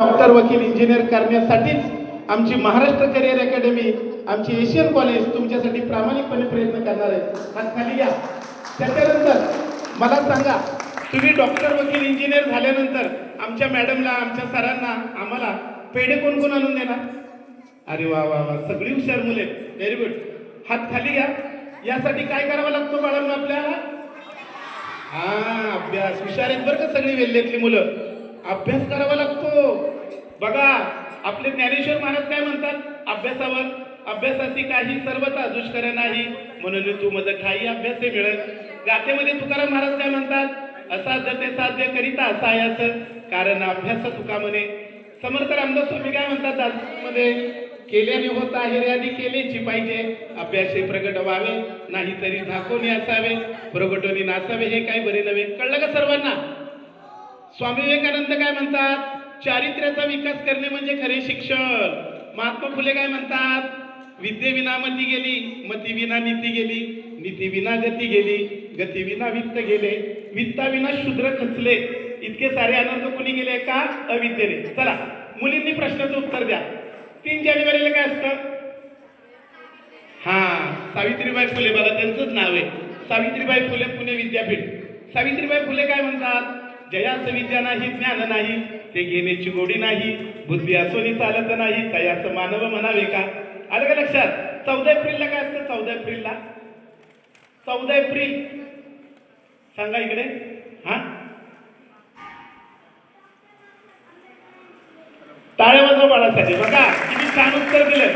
Doctor वकील engineer करण्यासाठीच आमची महाराष्ट्र करिअर अकॅडमी आमची एशियन कॉलेज तुमच्यासाठी प्रामाणिकपणे प्रयत्न करणार आहे. हात खाली या. त्याच्यानंतर मला सांगा तुम्ही डॉक्टर वकील इंजिनियर झाल्यानंतर आमच्या मॅडमला आमच्या सरांना आम्हाला पेढे कोण कोण आणून देणार? अरे वा वा वा सगळी हुशार मुले व्हेरी गुड हात खाली घ्या. यासाठी काय करावं लागतो मॅडम आपल्याला? हा अभ्यास. हुशार आहेत बरं का सगळी वेल्ल्यातली मुलं? अभ्यास करावा लागतो. बघा आपले ज्ञानेश्वर महाराज काय म्हणतात? अभ्यासावर अभ्यासाची काही सर्वता दुष्कर नाही. म्हणून तू माझं ठाई अभ्यास हे गाथेमध्ये तुकाराम महाराज काय म्हणतात? असाध्य ते साध्य करिता असायास कारण अभ्यास तुका म्हणे. समर्थ रामदास स्वामी काय म्हणतात? मध्ये केल्याने होत आहे रे आधी केलेची पाहिजे. अभ्यास हे प्रगट व्हावे नाही तरी झाकोनी असावे. प्रगटोनी नासावे हे काय बरे नव्हे? कळलं का सर्वांना? स्वामी विवेकानंद काय म्हणतात? चारित्र्याचा विकास करणे म्हणजे खरे शिक्षण. महात्मा फुले काय म्हणतात? विद्येविना मती गेली मतीविना नीती गेली नीतीविना गती गेली गतीविना वित्त गेले वित्ताविना शूद्र खचले. इतके सारे आनंद कोणी गेले का? अविद्येने. चला मुलींनी प्रश्नाचं उत्तर द्या. तीन जानेवारीला काय असतं? हा सावित्रीबाई फुले. बघा त्यांचंच नाव आहे. सावित्रीबाई फुले पुणे विद्यापीठ. सावित्रीबाई फुले काय म्हणतात? जयास विद्या नाही ज्ञान नाही ते घेण्याची गोडी नाही बुद्धी असोनी चालत नाही तयास मानव म्हणावे का? आलं का लक्षात? चौदा एप्रिलला काय असतं? चौदा एप्रिलला? चौदा एप्रिल. सांगा इकडे. हा? टाळ्या वाजवा बाळासाठी बघा किती छान उत्तर दिलं.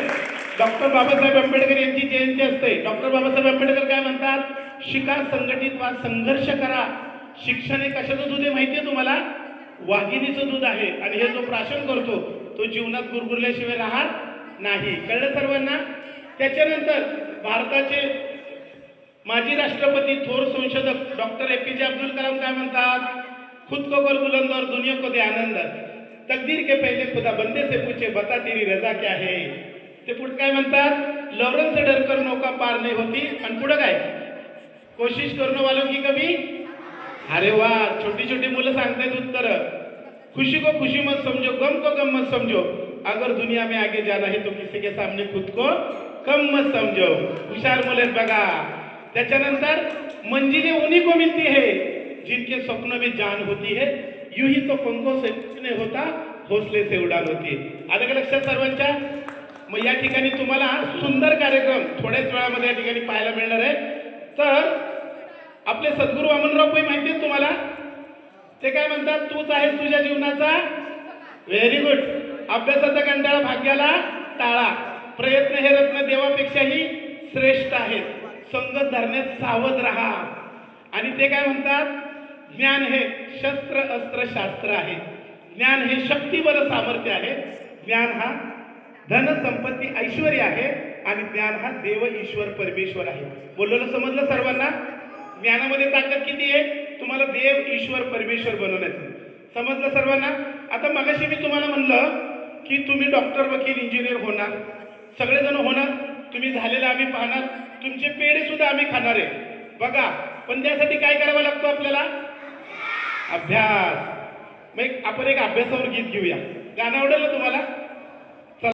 डॉक्टर बाबासाहेब आंबेडकर यांची जयंती असते. डॉक्टर बाबासाहेब आंबेडकर काय म्हणतात? शिका संघटित वा संघर्ष करा. शिक्षण हे कशाचं दूध आहे माहिती आहे तुम्हाला? वाघिणीचं दूध आहे. आणि हे जो प्राशन करतो तो जीवनात गुरगुरल्याशिवाय राहत नाही. कळलं सर्वांना? त्याच्यानंतर भारताचे माजी राष्ट्रपती थोर संशोधक डॉक्टर ए पी जे अब्दुल कलाम काय म्हणतात? खुद को कर बुलंद और दुनिया को दे आनंद. तकदीर के पहले खुदा बंदे से पूछे बता तेरी रजा क्या है? ते पुढे काय म्हणतात? लॉरेन्स से नौका पार नाही होती. आणि पुढं काय? कोशिश करणं वालो की कमी अरे वा छोटी छोटी मुलं सांगतायत उत्तर. खुशी को खुशी मत समझो गम को गम मत समझो अगर दुनिया में आगे जाना है तो किसी के सामने खुद को कम मत समझो हुशार मुले बघा. त्याच्यानंतर मंजिले उन्हीं को मिलती है जिनके स्वप्न में जान होती है यूं ही तो पंखों से कुछ होता हौसले से उडान होती है. का लक्षात सर्वांच्या? मग या ठिकाणी तुम्हाला सुंदर कार्यक्रम थोड्याच वेळामध्ये या ठिकाणी पाहायला मिळणार आहे. तर आपले सद्गुरू वामनराव पै माहिती आहेत तुम्हाला? ते काय म्हणतात? तूच आहेस तुझ्या जीवनाचा? व्हेरी गुड अभ्यासाचा कंटाळा भाग्याला टाळा. प्रयत्न हे रत्न देवापेक्षाही श्रेष्ठ आहेत. संगत धरण्यात सावध राहा. आणि ते काय म्हणतात? ज्ञान हे शस्त्र अस्त्र शास्त्र आहे. ज्ञान हे शक्तीवर सामर्थ्य आहे. ज्ञान हा धन संपत्ती ऐश्वर आहे. आणि ज्ञान हा देव ईश्वर परमेश्वर आहे. बोललेलं समजलं सर्वांना? ज्ञानामध्ये ताकद किती आहे? तुम्हाला देव ईश्वर परमेश्वर बनवण्याचं. समजलं सर्वांना? आता मगाशी मी तुम्हाला म्हणलं की तुम्ही डॉक्टर वकील इंजिनियर होणार. सगळेजण होणार. तुम्ही झालेलं आम्ही पाहणार. तुमचे पेढे सुद्धा आम्ही खाणार आहे. बघा पण त्यासाठी काय करावं लागतो आपल्याला? अभ्यास. मग एक- आपण एक अभ्यासावर गीत घेऊया. गाणं आवडेल तुम्हाला?